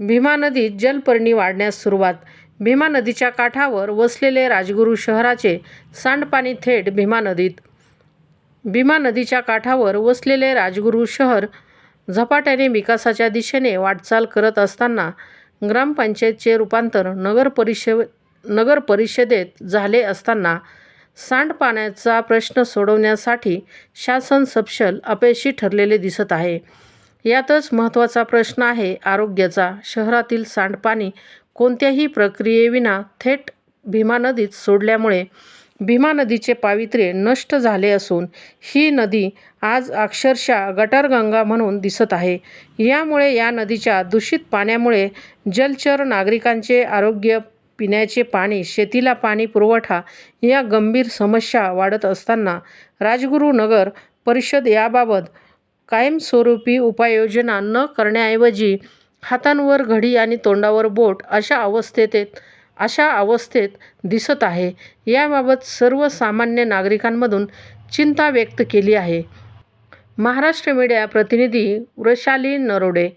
भीमा नदीत जलपर्णी वाढण्यास सुरुवात. भीमा नदीच्या काठावर वसलेले राजगुरू शहराचे सांडपाणी थेट भीमा नदीत. भीमा नदीच्या काठावर वसलेले राजगुरू शहर झपाट्याने विकासाच्या दिशेने वाटचाल करत असताना ग्रामपंचायतचे रूपांतर नगर परिष नगर परिषदेत झाले असताना सांडपाण्याचा प्रश्न सोडवण्यासाठी शासन सपशल अपयशी ठरलेले दिसत आहे. यातच महत्त्वाचा प्रश्न आहे आरोग्याचा. शहरातील सांडपाणी कोणत्याही प्रक्रियेविना थेट भीमा नदीत सोडल्यामुळे भीमा नदीचे पावित्र्य नष्ट झाले असून ही नदी आज अक्षरशः गटारगंगा म्हणून दिसत आहे. यामुळे या नदीच्या दूषित पाण्यामुळे जलचर नागरिकांचे आरोग्य पिण्याचे पाणी शेतीला पाणी पुरवठा या गंभीर समस्या वाढत असताना राजगुरू नगर परिषद याबाबत कायमस्वरूपी उपाययोजना न करण्याऐवजी हातांवर घडी आणि तोंडावर बोट अशा अवस्थेत अशा अवस्थेत दिसत आहे. याबाबत सर्वसामान्य नागरिकांमधून चिंता व्यक्त केली आहे. महाराष्ट्र मीडिया प्रतिनिधी वृषाली नरोडे